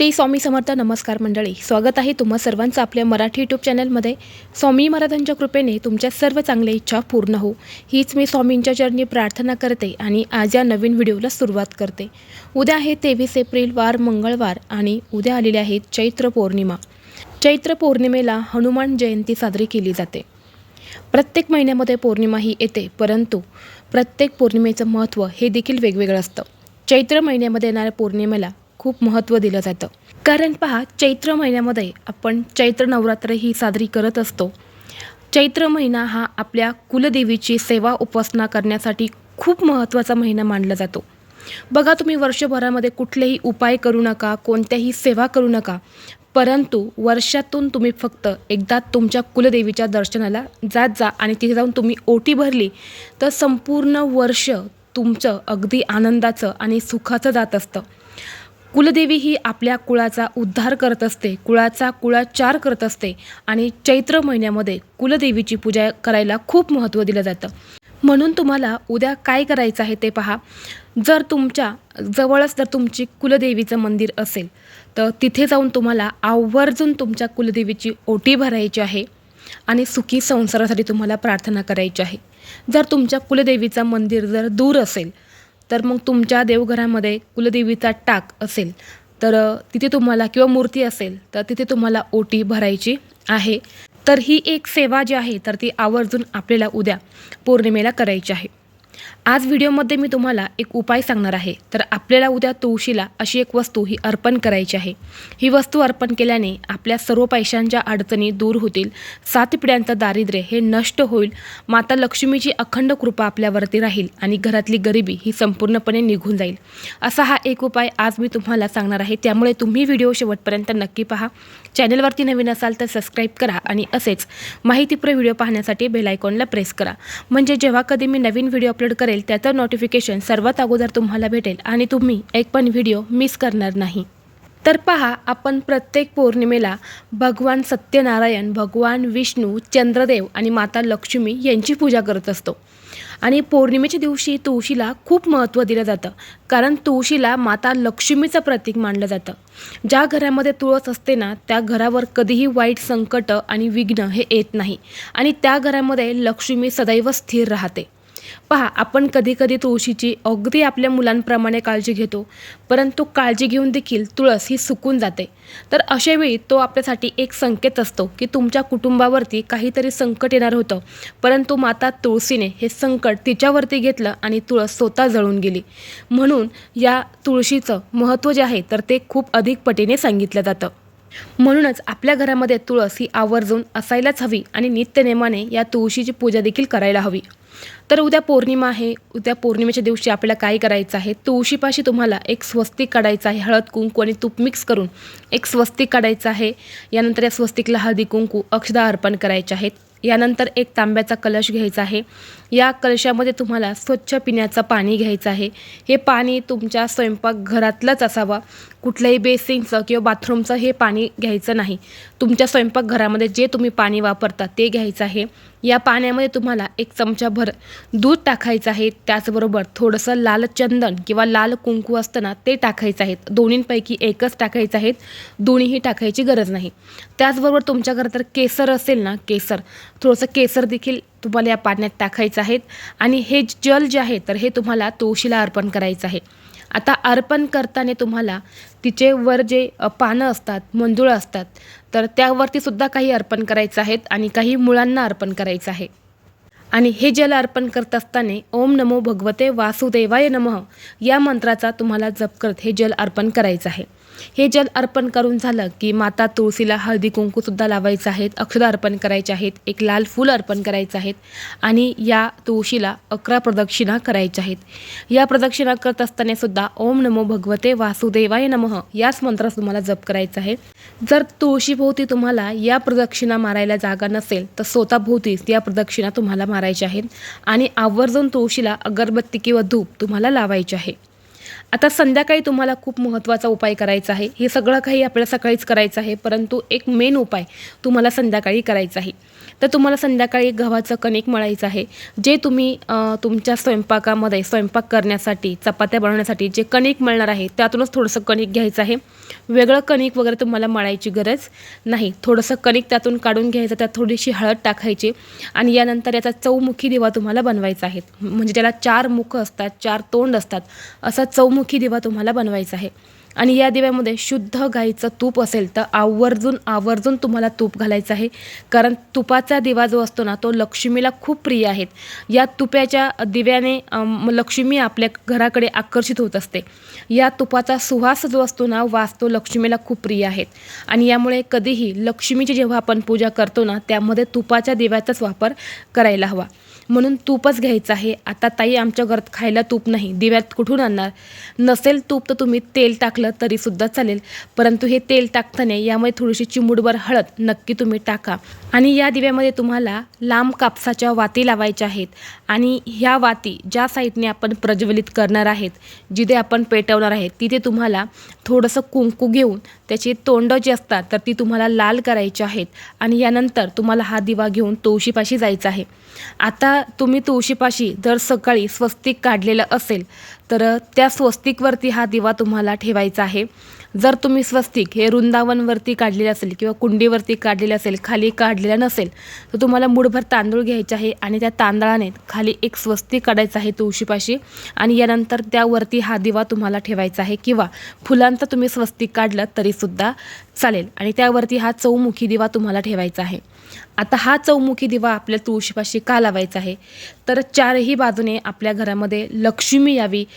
श्री स्वामी समर्थ नमस्कार मंडळी स्वागत आहे तुम्हा सर्वांचं आपल्या मराठी यूट्यूब चॅनलमध्ये स्वामी महाराजांच्या कृपेने तुमच्या सर्व चांगल्या इच्छा पूर्ण हो हीच मी स्वामींच्या चरणी प्रार्थना करते आणि आज या नवीन व्हिडिओला सुरुवात करते. उद्या आहे तेवीस एप्रिल वार मंगळवार आणि उद्या आलेले आहेत चैत्र पौर्णिमा. चैत्र पौर्णिमेला हनुमान जयंती साजरी केली जाते. प्रत्येक महिन्यामध्ये पौर्णिमा ही येते परंतु प्रत्येक पौर्णिमेचं महत्त्व हे देखील वेगवेगळं असतं. चैत्र महिन्यामध्ये येणाऱ्या पौर्णिमेला खूप महत्त्व दिलं जातं. कारण पहा चैत्र महिन्यामध्ये आपण चैत्र नवरात्र ही साजरी करत असतो. चैत्र महिना हा आपल्या कुलदेवीची सेवा उपासना करण्यासाठी खूप महत्त्वाचा महिना मानला जातो. बघा तुम्ही वर्षभरामध्ये कुठलेही उपाय करू नका कोणत्याही सेवा करू नका. परंतु वर्षातून तुम्ही फक्त एकदा तुमच्या कुलदेवीच्या दर्शनाला जात जा आणि तिथे जाऊन तुम्ही ओटी भरली तर संपूर्ण वर्ष तुमचं अगदी आनंदाचं आणि सुखाचं जात असतं. कुलदेवी ही आपल्या कुळाचा उद्धार करत असते कुळाचा कुळाचार करत असते आणि चैत्र महिन्यामध्ये कुलदेवीची पूजा करायला खूप महत्त्व दिलं जातं. म्हणून तुम्हाला उद्या काय करायचं आहे ते पहा. जर तुमच्या जवळच जर तुमची कुलदेवीचं मंदिर असेल तर तिथे जाऊन तुम्हाला आवर्जून तुमच्या कुलदेवीची ओटी भरायची आहे आणि सुखी संसारासाठी तुम्हाला प्रार्थना करायची आहे. जर तुमच्या कुलदेवीचं मंदिर जर दूर असेल तर मग तुमच्या देवघरामध्ये कुलदेवीचा टाक असेल तर तिथे तुम्हाला किंवा मूर्ती असेल तर तिथे तुम्हाला ओटी भरायची आहे. तर ही एक सेवा जी आहे तर ती आवर्जून आपल्याला उद्या पौर्णिमेला करायची आहे. आज व्हिडिओमध्ये मी तुम्हाला एक उपाय सांगणार आहे. तर आपल्याला उद्या तुळशीला अशी एक वस्तू ही अर्पण करायची आहे. ही वस्तू अर्पण केल्याने आपल्या सर्व पैशांच्या अडचणी दूर होतील. सात पिढ्यांचं दारिद्र्य हे नष्ट होईल. माता लक्ष्मीची अखंड कृपा आपल्यावरती राहील आणि घरातली गरिबी ही संपूर्णपणे निघून जाईल. असा हा एक उपाय आज मी तुम्हाला सांगणार आहे. त्यामुळे तुम्ही व्हिडिओ शेवटपर्यंत नक्की पहा. चॅनलवरती नवीन असाल तर सबस्क्राईब करा आणि असेच माहितीपूर्ण व्हिडिओ पाहण्यासाठी बेलायकॉनला प्रेस करा. म्हणजे जेव्हा कधी मी नवीन व्हिडिओ अपलोड करेल त्याचं नोटिफिकेशन सर्वात अगोदर तुम्हाला भेटेल आणि तुम्ही एक पण व्हिडिओ मिस करणार नाही. तर पहा आपण प्रत्येक पौर्णिमेला भगवान सत्यनारायण भगवान विष्णू चंद्रदेव आणि माता लक्ष्मी यांची पूजा करत असतो. आणि पौर्णिमेच्या दिवशी तुळशीला खूप महत्त्व दिलं जातं. कारण तुळशीला माता लक्ष्मीचं प्रतीक मानलं जातं. ज्या घरामध्ये तुळस असते ना त्या घरावर कधीही वाईट संकट आणि विघ्न हे येत नाही. आणि त्या घरामध्ये लक्ष्मी सदैव स्थिर राहते. पहा आपण कधीकधी तुळशीची अगदी आपल्या मुलांप्रमाणे काळजी घेतो परंतु काळजी घेऊन देखील तुळस ही सुकून जाते. तर अशावेळी तो आपल्यासाठी एक संकेत असतो की तुमच्या कुटुंबावरती काहीतरी संकट येणार होतं परंतु माता तुळशीने हे संकट तिच्यावरती घेतलं आणि तुळस स्वतः जळून गेली. म्हणून या तुळशीचं महत्त्व जे आहे तर ते खूप अधिक पटीने सांगितलं जातं. म्हणूनच आपल्या घरामध्ये तुळस ही आवर्जून असायलाच हवी आणि नित्यनेमाने या तुळशीची पूजा देखील करायला हवी. तर उद्या पौर्णिमा आहे. उद्या पौर्णिमेच्या दिवशी आपल्याला काय करायचं आहे? तुळशीपाशी तुम्हाला एक स्वस्तिक काढायचं आहे. हळद कुंकू आणि तूप मिक्स करून एक स्वस्तिक काढायचं आहे. यानंतर या स्वस्तिकला हळदी कुंकू अक्षदा अर्पण करायचे आहेत. यानंतर एक तांब्याचा कलश घ्यायचा आहे. या कलशामध्ये तुम्हाला स्वच्छ पिण्याचं पाणी घ्यायचं आहे. हे पाणी तुमच्या स्वयंपाकघरातलंच असावा. कुठल्याही बेसिनचं किंवा बाथरूमचं हे पाणी घ्यायचं नाही. तुमच्या स्वयंपाकघरामध्ये जे तुम्ही पाणी वापरता ते घ्यायचं आहे. या पाण्यामध्ये तुम्हाला एक चमचाभर दूध टाकायचं आहे. त्याचबरोबर थोडंसं लाल चंदन किंवा लाल कुंकू असतं ना ते टाकायचं आहेत दोन्हींपैकी एकच टाकायचं आहेत दोन्हीही टाकायची गरज नाही. त्याचबरोबर तुमच्या घरात तर केसर असेल ना केसर. थोडंसं केसर देखील तुम्हाला या पाण्यात टाकायचं आहे आणि हे जल जे आहे तर हे तुम्हाला तुळशीला अर्पण करायचं आहे. आता अर्पण करताना तुम्हाला तिचे वर जे पानं असतात मंजुळं असतात तर त्यावरती सुद्धा काही अर्पण करायचं आहेत आणि काही मुळांना अर्पण करायचं आहे. आणि हे जल अर्पण करत असताना ओम नमो भगवते वासुदेवाय नमः या मंत्राचा तुम्हाला जप करत हे जल अर्पण करायचं आहे. हे जल अर्पण करून झालं की माता तुळशीला हळदी कुंकूसुद्धा लावायचं आहेत अक्षदा अर्पण करायचे आहेत एक लाल फूल अर्पण करायचं आहेत आणि या तुळशीला अकरा प्रदक्षिणा करायच्या आहेत. या प्रदक्षिणा करत असताना सुद्धा ओम नमो भगवते वासुदेवाय नमः याच मंत्रास तुम्हाला जप करायचा आहे. जर तुळशीभोवती तुम्हाला या प्रदक्षिणा मारायला जागा नसेल तर स्वतःभोवतीच या प्रदक्षिणा तुम्हाला मारायच्या आहेत आणि आवर्जून तुळशीला अगरबत्ती किंवा धूप तुम्हाला लावायचे आहे. आता संध्याकाळी तुम्हाला खूप महत्त्वाचा उपाय करायचा आहे. हे सगळं काही आपल्याला सकाळीच करायचं आहे परंतु एक मेन उपाय तुम्हाला संध्याकाळी करायचा आहे. तर तुम्हाला संध्याकाळी गव्हाचं कणिक मळायचं आहे. जे तुम्ही तुमच्या स्वयंपाकामध्ये स्वयंपाक करण्यासाठी चपात्या बनवण्यासाठी जे कणिक मळणार आहे त्यातूनच थोडंसं कणिक घ्यायचं आहे. वेगळं कणिक वगैरे तुम्हाला मळायची गरज नाही. थोडंसं कणिक त्यातून काढून घ्यायचं त्यात थोडीशी हळद टाकायची आणि यानंतर याचा चौमुखी दिवा तुम्हाला बनवायचा आहे. म्हणजे त्याला चार मुख असतात चार तोंड असतात असा चौमुखी दिवा तुम्हाला बनवायचा आहे. आणि या दिव्यामध्ये शुद्ध गाईचं तूप असेल तर आवर्जून आवर्जून तुम्हाला तूप घालायचं आहे. कारण तुपाचा दिवा जो असतो ना तो लक्ष्मीला खूप प्रिय आहेत या तुपाच्या दिव्याने लक्ष्मी आपल्या घराकडे आकर्षित होत असते. या तुपाचा सुवास जो असतो ना वास तो लक्ष्मीला खूप प्रिय आहेत आणि यामुळे कधीही लक्ष्मीची जेव्हा आपण पूजा करतो ना त्यामध्ये तुपाच्या दिव्याचाच वापर करायला हवा. म्हणून तूपच घ्यायचं आहे. आता ताई आमच्या घरात खायला तूप नाही. दिव्यात कुठून आणणार? नसेल तूप तर तुम्ही तेल टाकलं तरीसुद्धा चालेल. परंतु हे तेल टाकताना यामध्ये थोडीशी चिमुडभर हळद नक्की तुम्ही टाका. आणि या दिव्यामध्ये तुम्हाला लांब कापसाच्या वाती लावायच्या आहेत. आणि ह्या वाती ज्या साईडने आपण प्रज्वलित करणार आहेत जिथे आपण पेटवणार आहेत तिथे तुम्हाला थोडंसं कुंकू घेऊन त्याची तोंड जी असतात तर ती तुम्हाला लाल करायची आहेत. आणि यानंतर तुम्हाला हा दिवा घेऊन तुळशीपाशी जायचं आहे. आता तुम्ही तुळशीपाशी जर सकाळी स्वस्तिक काढलेलं असेल तर त्या स्वस्तिकवरती हा दिवा तुम्हाला ठेवायचा आहे. जर तुम्ही स्वस्तिक हे वृंदावनवरती काढलेले असेल किंवा कुंडीवरती काढलेले असेल खाली काढलेलं नसेल तर तुम्हाला मुठभर तांदूळ घ्यायचे आहे आणि त्या तांदळाने खाली एक स्वस्तिक काढायचं आहे तुळशीपाशी आणि यानंतर त्यावरती हा दिवा तुम्हाला ठेवायचा आहे किंवा फुलांचं तुम्ही स्वस्तिक काढलं तरीसुद्धा चालेल आणि त्यावरती हा चौमुखी दिवा तुम्हाला ठेवायचा आहे. आता हा चौमुखी दिवा आपल्या तुळशीपाशी का लावायचा आहे? तर चारही बाजूने आपल्या घरामध्ये लक्ष्मी यावी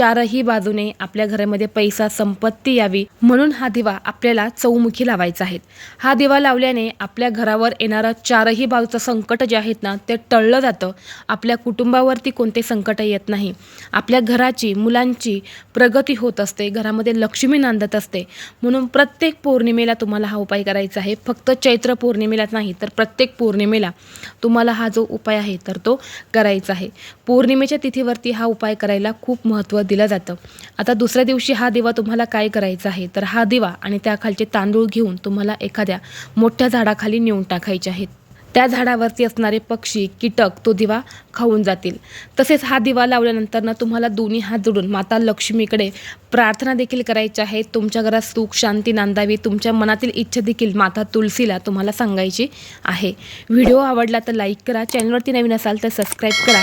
चारही बाजूने आपल्या घरामध्ये पैसा संपत्ती यावी म्हणून हा दिवा आपल्याला चौमुखी लावायचा आहे. हा दिवा लावल्याने आपल्या घरावर येणारं चारही बाजूचं संकट जे आहेत ना ते टळलं जातं. आपल्या कुटुंबावरती कोणते संकट येत नाही. आपल्या घराची मुलांची प्रगती होत असते. घरामध्ये लक्ष्मी नांदत असते. म्हणून प्रत्येक पौर्णिमेला तुम्हाला हा उपाय करायचा आहे. फक्त चैत्र पौर्णिमेलाच नाही तर प्रत्येक पौर्णिमेला तुम्हाला हा जो उपाय आहे तर तो करायचा आहे. पौर्णिमेच्या तिथीवरती हा उपाय करायला खूप महत्त्व दिलं जातं. आता दुसऱ्या दिवशी हा दिवा तुम्हाला काय करायचा आहे? तर हा दिवा आणि त्याखालचे तांदूळ घेऊन तुम्हाला एखाद्या मोठ्या झाडाखाली नेऊन टाकायचे आहेत. त्या झाडावरती असणारे पक्षी कीटक तो दिवा खाऊन जातील. तसेच हा दिवा लावल्यानंतर ना तुम्हाला दोन्ही हात जोडून माता लक्ष्मीकडे प्रार्थना देखील करायची आहे. तुमच्या घरात सुख शांती नांदावी तुमच्या मनातील इच्छा देखील माता तुलसीला तुम्हाला सांगायची आहे. व्हिडिओ आवडला तर लाईक करा चॅनलवरती नवीन असाल तर सबस्क्राईब करा.